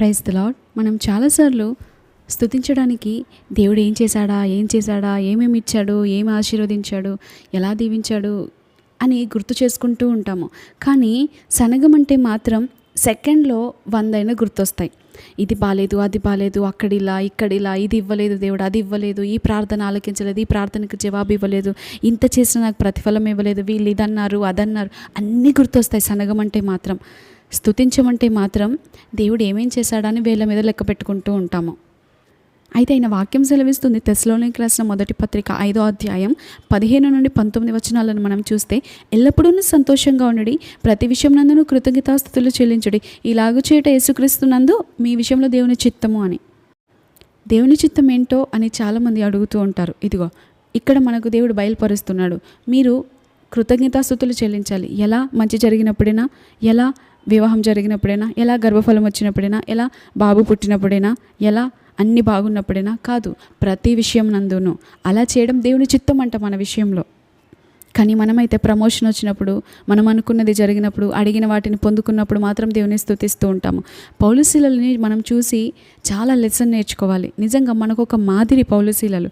Praise the lord మనం చాలాసార్లు స్థుతించడానికి దేవుడు ఏం చేశాడా ఏం చేశాడా ఏమేమి ఇచ్చాడు ఏమి ఆశీర్వదించాడు ఎలా దీవించాడు అని గుర్తు చేసుకుంటూ ఉంటాము. కానీ శనగమంటే మాత్రం సెకండ్లో వందైనా గుర్తొస్తాయి. ఇది బాగాలేదు అది బాలేదు అక్కడిలా ఇక్కడిలా ఇది ఇవ్వలేదు దేవుడు అది ఇవ్వలేదు ఈ ప్రార్థన ఆలకించలేదు ఈ ప్రార్థనకు జవాబు ఇవ్వలేదు ఇంత చేసినా నాకు ప్రతిఫలం ఇవ్వలేదు వీళ్ళు ఇదన్నారు అదన్నారు అన్నీ గుర్తొస్తాయి సనగం అంటే మాత్రం. స్తుతించమంటే మాత్రం దేవుడు ఏమేం చేశాడని వేళ్ళ మీద లెక్క పెట్టుకుంటూ ఉంటాము. అయితే ఆయన వాక్యం సెలవిస్తుంది తెస్లోనికి రాసిన మొదటి పత్రిక ఐదో అధ్యాయం పదిహేను నుండి పంతొమ్మిది వచనాలను మనం చూస్తే ఎల్లప్పుడూ సంతోషంగా ఉండడి ప్రతి విషయం నందును కృతజ్ఞతాస్థుతులు చెల్లించుడి ఇలాగు చేయట యేసుక్రీస్తునందు మీ విషయంలో దేవుని చిత్తము అని. దేవుని చిత్తం ఏంటో అని చాలామంది అడుగుతూ ఉంటారు. ఇదిగో ఇక్కడ మనకు దేవుడు బయలుపరుస్తున్నాడు. మీరు కృతజ్ఞతాస్థుతులు చెల్లించాలి. ఎలా? మంచి జరిగినప్పుడైనా? ఎలా? వివాహం జరిగినప్పుడైనా ఎలా గర్భఫలం వచ్చినప్పుడైనా ఎలా బాబు పుట్టినప్పుడైనా ఎలా అన్ని బాగున్నప్పుడైనా కాదు ప్రతి విషయం నందును. అలా చేయడం దేవుని చిత్తం అంట మన విషయంలో. కానీ మనమైతే ప్రమోషన్ వచ్చినప్పుడు మనం అనుకున్నది జరిగినప్పుడు అడిగిన వాటిని పొందుకున్నప్పుడు మాత్రం దేవుని స్థుతిస్తూ ఉంటాము. పౌలుశీలని మనం చూసి చాలా లెసన్ నేర్చుకోవాలి. నిజంగా మనకు ఒక మాదిరి పౌలుశీలలు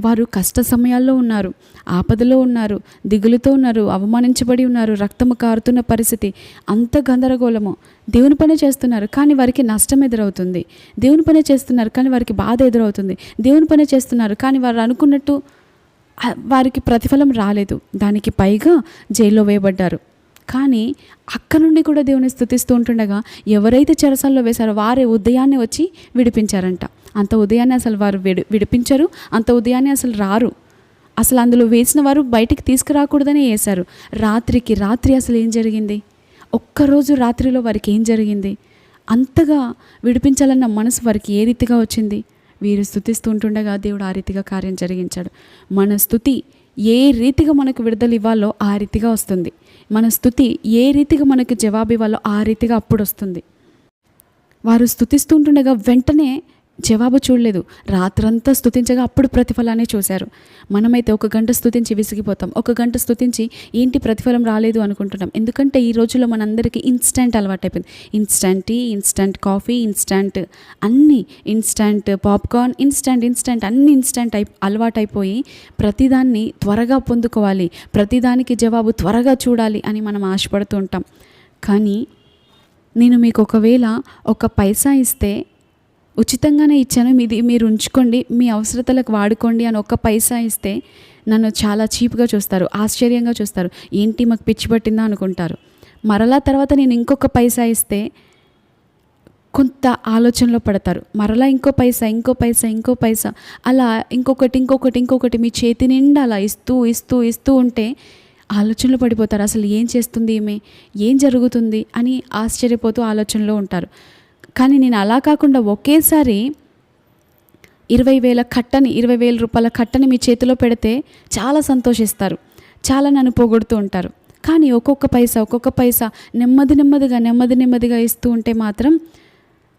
వారు కష్ట సమయాల్లో ఉన్నారు ఆపదలో ఉన్నారు దిగులుతో ఉన్నారు అవమానించబడి ఉన్నారు రక్తము కారుతున్న పరిస్థితి అంత గందరగోళము. దేవుని పని చేస్తున్నారు కానీ వారికి నష్టం ఎదురవుతుంది. దేవుని పని చేస్తున్నారు కానీ వారికి బాధ ఎదురవుతుంది. దేవుని పని చేస్తున్నారు కానీ వారు అనుకున్నట్టు వారికి ప్రతిఫలం రాలేదు. దానికి పైగా జైల్లో వేయబడ్డారు. కానీ అక్కడ నుండి కూడా దేవుని స్థుతిస్తూ ఉంటుండగా ఎవరైతే చెరసాల్లో వేశారో వారే ఉదయాన్నే వచ్చి విడిపించారంట. అంత ఉదయాన్నే అసలు వారు విడి విడిపించరు అంత ఉదయాన్నే అసలు రారు. అసలు అందులో వేసిన వారు బయటికి తీసుకురాకూడదని వేశారు రాత్రికి రాత్రి అసలు ఏం జరిగింది? ఒక్కరోజు రాత్రిలో వారికి ఏం జరిగింది? అంతగా విడిపించాలన్న మనసు వారికి ఏ రీతిగా వచ్చింది? వీరు స్థుతిస్తూ ఉంటుండగా దేవుడు ఆ రీతిగా కార్యం జరిగించాడు. మన స్థుతి ఏ రీతిగా మనకు విడుదల ఇవ్వాలో ఆ రీతిగా వస్తుంది. మన స్థుతి ఏ రీతిగా మనకు జవాబు ఇవ్వాలో ఆ రీతిగా అప్పుడు వస్తుంది. వారు స్థుతిస్తూ ఉంటుండగా వెంటనే జవాబు చూడలేదు. రాత్రంతా స్థుతించగా అప్పుడు ప్రతిఫలాన్ని చూశారు. మనమైతే ఒక గంట స్థుతించి విసిగిపోతాం. ఒక గంట స్థుతించి ఏంటి ప్రతిఫలం రాలేదు అనుకుంటున్నాం. ఎందుకంటే ఈ రోజుల్లో మనందరికీ ఇన్స్టెంట్ అలవాటైపోయింది. Instant tea instant coffee instant అన్నీ ఇన్స్టంట్ పాప్కార్న్ ఇన్స్టంట్ ఇన్స్టంట్ అన్ని ఇన్స్టంట్ అయి అలవాటైపోయి ప్రతిదాన్ని త్వరగా పొందుకోవాలి. ప్రతిదానికి జవాబు త్వరగా చూడాలి అని మనం ఆశపడుతూ ఉంటాం. కానీ నేను మీకు ఒకవేళ ఒక పైసా ఇస్తే ఉచితంగానే ఇచ్చాను. మీది మీరు ఉంచుకోండి మీ అవసరతలకు వాడుకోండి అని ఒక పైసా ఇస్తే నన్ను చాలా చీప్గా చూస్తారు ఆశ్చర్యంగా చూస్తారు. ఏంటి మాకు పిచ్చి పట్టిందా అనుకుంటారు. మరలా తర్వాత నేను ఇంకొక పైసా ఇస్తే కొంత ఆలోచనలో పడతారు. మరలా ఇంకో పైసా ఇంకో పైసా ఇంకో పైసా అలా ఇంకొకటి ఇంకొకటి ఇంకొకటి మీ చేతి నిండా అలా ఇస్తూ ఇస్తూ ఇస్తూ ఉంటే ఆలోచనలో పడిపోతారు. అసలు ఏం చేస్తుంది ఈమె? ఏం జరుగుతుంది? అని ఆశ్చర్యపోతూ ఆలోచనలో ఉంటారు. కానీ నేను అలా కాకుండా ఒకేసారి ఇరవై వేల కట్టని ఇరవై వేల రూపాయల కట్టని మీ చేతిలో పెడితే చాలా సంతోషిస్తారు. చాలా నన్ను పోగొడుతూ ఉంటారు. కానీ ఒక్కొక్క పైసా ఒక్కొక్క పైసా నెమ్మది నెమ్మదిగా నెమ్మది నెమ్మదిగా ఇస్తూ ఉంటే మాత్రం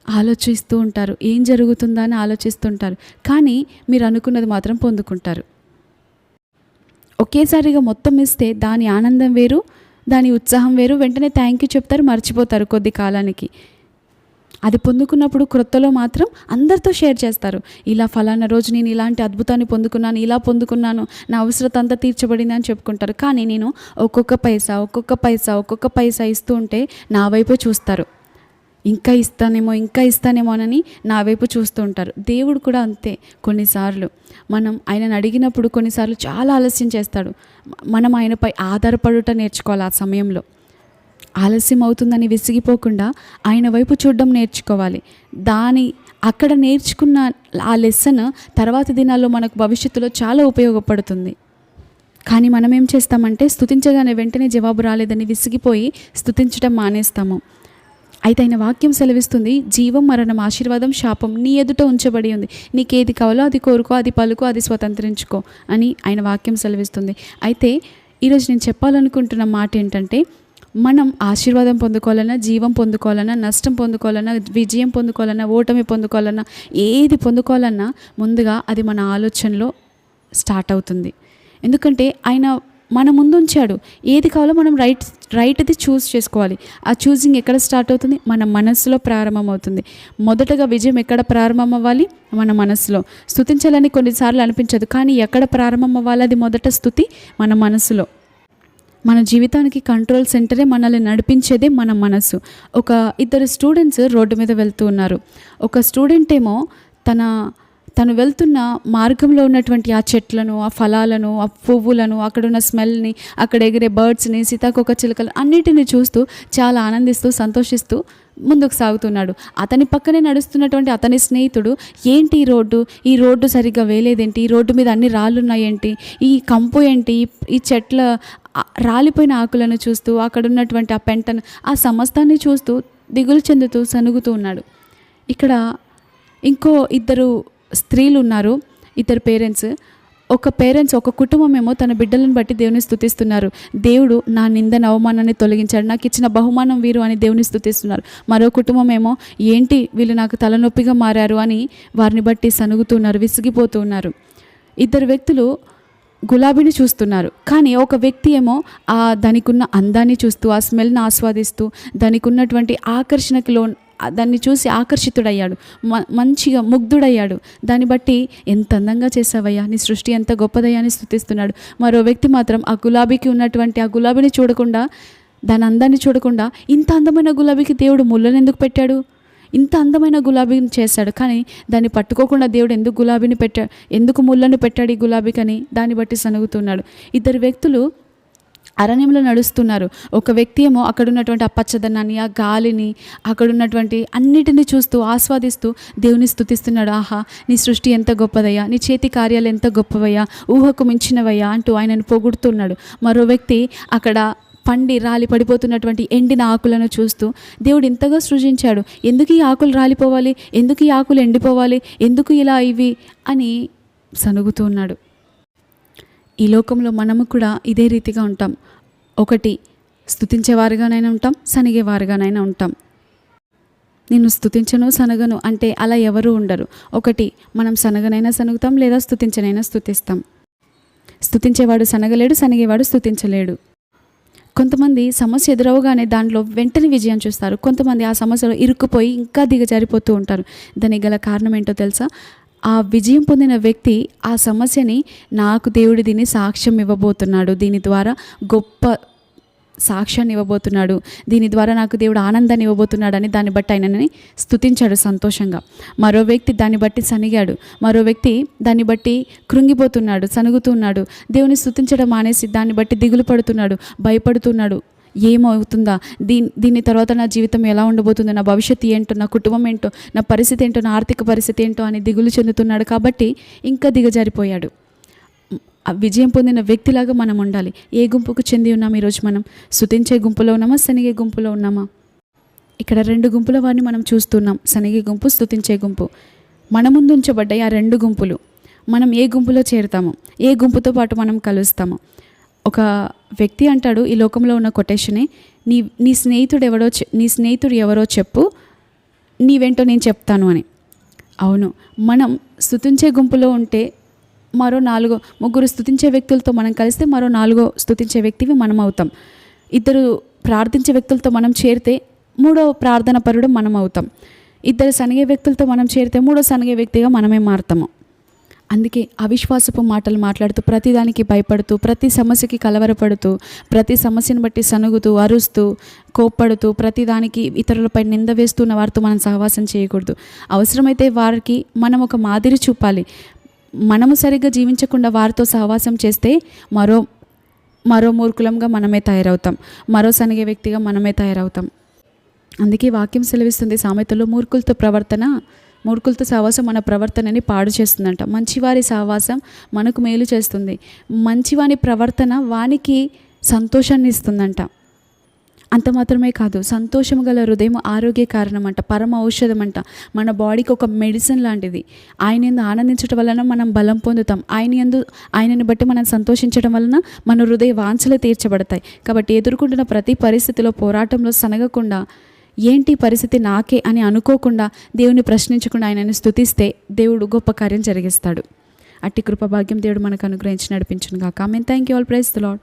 ఆలోచిస్తూ ఉంటారు. ఏం జరుగుతుందా అని ఆలోచిస్తుంటారు కానీ మీరు అనుకున్నది మాత్రం పొందుకుంటారు. ఒకేసారిగా మొత్తం ఇస్తే దాని ఆనందం వేరు దాని ఉత్సాహం వేరు. వెంటనే థ్యాంక్ యూ చెప్తారు మర్చిపోతారు కొద్ది కాలానికి. అది పొందుకున్నప్పుడు క్రొత్తలో మాత్రం అందరితో షేర్ చేస్తారు. ఇలా ఫలానా రోజు నేను ఇలాంటి అద్భుతాన్ని పొందుకున్నాను ఇలా పొందుకున్నాను నా అవసరత అంతా తీర్చబడింది అని చెప్పుకుంటారు. కానీ నేను ఒక్కొక్క పైసా ఒక్కొక్క పైసా ఒక్కొక్క పైసా ఇస్తూ ఉంటే నా వైపే చూస్తారు. ఇంకా ఇస్తానేమో ఇంకా ఇస్తానేమోనని నా వైపు చూస్తూ ఉంటారు. దేవుడు కూడా అంతే కొన్నిసార్లు. మనం ఆయనను అడిగినప్పుడు కొన్నిసార్లు చాలా ఆలస్యం చేస్తాడు. మనం ఆయనపై ఆధారపడుట నేర్చుకోవాలి ఆ సమయంలో. ఆలస్యం అవుతుందని విసిగిపోకుండా ఆయన వైపు చూడడం నేర్చుకోవాలి. దాని అక్కడ నేర్చుకున్న ఆ లెసన్ తర్వాత దినాల్లో మనకు భవిష్యత్తులో చాలా ఉపయోగపడుతుంది. కానీ మనం ఏం చేస్తామంటే స్తుతించగానే వెంటనే జవాబు రాలేదని విసిగిపోయి స్థుతించడం మానేస్తాము. అయితే ఆయన వాక్యం సెలవిస్తుంది జీవం మరణం ఆశీర్వాదం శాపం నీ ఎదుట ఉంచబడి ఉంది. నీకేది కావాలో అది కోరుకో అది పలుకో అది స్వతంత్రించుకో అని ఆయన వాక్యం సెలవిస్తుంది. అయితే ఈరోజు నేను చెప్పాలనుకుంటున్న మాట ఏంటంటే మనం ఆశీర్వాదం పొందుకోవాలన్నా జీవం పొందుకోవాలన్నా నష్టం పొందుకోవాలన్నా విజయం పొందుకోవాలన్నా ఓటమి పొందుకోవాలన్నా ఏది పొందుకోవాలన్నా ముందుగా అది మన ఆలోచనలో స్టార్ట్ అవుతుంది. ఎందుకంటే ఆయన మన ముందు ఉంచాడు ఏది కావాలో మనం రైట్ రైట్ది చూస్ చేసుకోవాలి. ఆ చూసింగ్ ఎక్కడ స్టార్ట్ అవుతుంది? మన మనస్సులో ప్రారంభమవుతుంది. మొదటగా విజయం ఎక్కడ ప్రారంభం అవ్వాలి మన మనస్సులో స్థుతించాలని కొన్నిసార్లు అనిపించదు కానీ ఎక్కడ ప్రారంభం అవ్వాలి అది మొదట స్థుతి మన మనసులో. మన జీవితానికి కంట్రోల్ సెంటరే మనల్ని నడిపించేదే మన మనసు ఒక ఇద్దరు స్టూడెంట్స్ రోడ్డు మీద వెళ్తూ ఉన్నారు. ఒక స్టూడెంట్ ఏమో తన తను వెళ్తున్న మార్గంలో ఉన్నటువంటి ఆ చెట్లను ఆ ఫలాలను ఆ పువ్వులను అక్కడున్న స్మెల్ని అక్కడ ఎగిరే బర్డ్స్ని సీతాకొక చిలుకలు అన్నిటిని చూస్తూ చాలా ఆనందిస్తూ సంతోషిస్తూ ముందుకు సాగుతున్నాడు. అతని పక్కనే నడుస్తున్నటువంటి అతని స్నేహితుడు ఏంటి ఈ రోడ్డు? ఈ రోడ్డు సరిగ్గా వేలేదేంటి ఈ రోడ్డు మీద అన్ని రాళ్ళు ఉన్నాయేంటి? ఈ కంపు ఏంటి? ఈ- చెట్ల రాలిపోయిన ఆకులను చూస్తూ అక్కడ ఉన్నటువంటి ఆ పెంటను ఆ సమస్తాన్ని చూస్తూ దిగులు చెందుతూ సనుగుతూ ఉన్నాడు. ఇక్కడ ఇంకో ఇద్దరు స్త్రీలు ఉన్నారు ఇద్దరు పేరెంట్స్. ఒక పేరెంట్స్ ఒక కుటుంబం ఏమో తన బిడ్డలను బట్టి దేవుని స్థుతిస్తున్నారు. దేవుడు నా నిందన అవమానాన్ని తొలగించాడు నాకు ఇచ్చిన బహుమానం వీరు అని దేవుని స్థుతిస్తున్నారు. మరో కుటుంబం ఏమో ఏంటి వీళ్ళు నాకు తలనొప్పిగా మారారు అని వారిని బట్టి సనుగుతున్నారు విసిగిపోతూ ఉన్నారు. ఇద్దరు వ్యక్తులు గులాబీని చూస్తున్నారు. కానీ ఒక వ్యక్తి ఏమో ఆ దానికున్న అందాన్ని చూస్తూ ఆ స్మెల్ని ఆస్వాదిస్తూ దానికి ఉన్నటువంటి ఆకర్షణకి లో దాన్ని చూసి ఆకర్షితుడయ్యాడు. మ మంచిగా ముగ్ధుడయ్యాడు. దాన్ని బట్టి ఎంత అందంగా చేసావయ్యా నీ సృష్టి ఎంత గొప్పదయ్యా అని స్థుతిస్తున్నాడు. మరో వ్యక్తి మాత్రం ఆ గులాబీకి ఉన్నటువంటి ఆ గులాబీని చూడకుండా దాని అందాన్ని చూడకుండా ఇంత అందమైన గులాబీకి దేవుడు ముళ్ళను ఎందుకు పెట్టాడు? ఇంత అందమైన గులాబీని చేశాడు. కానీ దాన్ని పట్టుకోకుండా దేవుడు ఎందుకు గులాబీని పెట్టాడు ఎందుకు ముళ్ళను పెట్టాడు ఈ గులాబీకని దాన్ని బట్టి సనుగుతున్నాడు. ఇద్దరు వ్యక్తులు అరణ్యంలో నడుస్తున్నారు. ఒక వ్యక్తి ఏమో అక్కడ ఉన్నటువంటి ఆ పచ్చదనాన్ని ఆ గాలిని అక్కడ ఉన్నటువంటి అన్నిటిని చూస్తూ ఆస్వాదిస్తూ దేవుని స్థుతిస్తున్నాడు ఆహా నీ సృష్టి ఎంత గొప్పదయ్యా నీ చేతి కార్యాలు ఎంత గొప్పవయ్యా ఊహకు మించినవయ్యా అంటూ ఆయనను పొగుడుతున్నాడు. మరో వ్యక్తి అక్కడ పండి రాలి పడిపోతున్నటువంటి ఎండిన ఆకులను చూస్తూ దేవుడు ఇంతగా సృజించాడు. ఎందుకు ఈ ఆకులు రాలిపోవాలి? ఎందుకు ఈ ఆకులు ఎండిపోవాలి? ఎందుకు ఇలా ఇవి? అని సనుగుతూ ఉన్నాడు. ఈ లోకంలో మనము కూడా ఇదే రీతిగా ఉంటాం. ఒకటి స్థుతించేవారుగానైనా ఉంటాం సనిగేవారుగానైనా ఉంటాం. నేను స్థుతించను సనగను అంటే అలా ఎవరు ఉండరు. ఒకటి మనం సనగనైనా సనుగుతాం లేదా స్థుతించనైనా స్థుతిస్తాం స్థుతించేవాడు సనగలేడు సనిగేవాడు స్థుతించలేడు కొంతమంది సమస్య ఎదురవగానే దాంట్లో వెంటనే విజయం చూస్తారు. కొంతమంది ఆ సమస్యలో ఇరుక్కుపోయి ఇంకా దిగజారిపోతూ ఉంటారు. దానికి గల కారణం ఏంటో తెలుసా? ఆ విజయం పొందిన వ్యక్తి ఆ సమస్యని నాకు దేవుడు దీన్ని సాక్ష్యం ఇవ్వబోతున్నాడు. దీని ద్వారా గొప్ప సాక్ష్యాన్ని ఇవ్వబోతున్నాడు. దీని ద్వారా నాకు దేవుడు ఆనందాన్ని ఇవ్వబోతున్నాడు అని దాన్ని బట్టి ఆయనని స్థుతించాడు సంతోషంగా. మరో వ్యక్తి దాన్ని బట్టి సనిగాడు. మరో వ్యక్తి దాన్ని బట్టి కృంగిపోతున్నాడు సనుగుతున్నాడు. దేవుని స్థుతించడం మానేసి దాన్ని బట్టి దిగులు పడుతున్నాడు భయపడుతున్నాడు. ఏమవుతుందా? దీని దీని తర్వాత నా జీవితం ఎలా ఉండబోతుందో నా భవిష్యత్తు ఏంటో నా కుటుంబం ఏంటో నా పరిస్థితి ఏంటో నా ఆర్థిక పరిస్థితి ఏంటో అని దిగులు చెందుతున్నాడు కాబట్టి ఇంకా దిగజారిపోయాడు. విజయం పొందిన వ్యక్తిలాగా మనం ఉండాలి. ఏ గుంపుకు చెంది ఉన్నాం ఈరోజు మనం? శుతించే గుంపులో ఉన్నామా? శనిగే గుంపులో ఉన్నామా? ఇక్కడ రెండు గుంపుల వారిని మనం చూస్తున్నాం. శనిగే గుంపు స్థుతించే గుంపు. మన ముందు ఉంచబడ్డాయి ఆ రెండు గుంపులు. మనం ఏ గుంపులో చేరుతాము ఏ గుంపుతో పాటు మనం కలుస్తాము. ఒక వ్యక్తి అంటాడు ఈ లోకంలో ఉన్న కొటేషనే నీ నీ స్నేహితుడు ఎవడో నీ స్నేహితుడు ఎవరో చెప్పు నీవేంటో నేను చెప్తాను అని. అవును. మనం స్థుతించే గుంపులో ఉంటే మరో నాలుగో ముగ్గురు స్థుతించే వ్యక్తులతో మనం కలిస్తే మరో నాలుగో స్థుతించే వ్యక్తివి మనం అవుతాం. ఇద్దరు ప్రార్థించే వ్యక్తులతో మనం చేరితే మూడో ప్రార్థన పరుడు మనం అవుతాం. ఇద్దరు సనిగే వ్యక్తులతో మనం చేరితే మూడో సనిగే వ్యక్తిగా మనమే మారుతాము. అందుకే అవిశ్వాసపు మాటలు మాట్లాడుతూ ప్రతిదానికి భయపడుతూ ప్రతి సమస్యకి కలవరపడుతూ ప్రతి సమస్యను బట్టి సనుగుతూ అరుస్తూ కోప్పడుతూ ప్రతిదానికి ఇతరులపై నింద వేస్తున్న వారితో మనం సహవాసం చేయకూడదు. అవసరమైతే వారికి మనం ఒక మాదిరి చూపాలి. మనము సరిగ్గా జీవించకుండా వారితో సహవాసం చేస్తే మరో మరో మూర్ఖులంగా మనమే తయారవుతాం. మరో సనిగే వ్యక్తిగా మనమే తయారవుతాం. అందుకే వాక్యం సెలవిస్తుంది సామెతలో మూర్ఖులతో ప్రవర్తన మూర్ఖులతో సహవాసం మన ప్రవర్తనని పాడు చేస్తుందంట. మంచివారి సహవాసం మనకు మేలు చేస్తుంది. మంచివాని ప్రవర్తన వానికి సంతోషాన్ని ఇస్తుందంట. అంత మాత్రమే కాదు సంతోషం గల హృదయం ఆరోగ్య కారణం అంట పరమ ఔషధం అంట మన బాడీకి ఒక మెడిసిన్ లాంటిది. ఆయన ఎందు ఆనందించడం వలన మనం బలం పొందుతాం. ఆయన ఎందు ఆయనని బట్టి మనం సంతోషించడం వలన మన హృదయ వాంఛలు తీర్చబడతాయి. కాబట్టి ఎదుర్కొంటున్న ప్రతి పరిస్థితిలో పోరాటంలో సనగకుండా ఏంటి పరిస్థితి నాకే అని అనుకోకుండా దేవుని ప్రశ్నించకుండా ఆయనని స్థుతిస్తే దేవుడు గొప్ప కార్యం జరిగిస్తాడు. అట్టి కృపభాగ్యం దేవుడు మనకు అనుగ్రహించి నడిపించును కాక amen. Thank you all praise the lord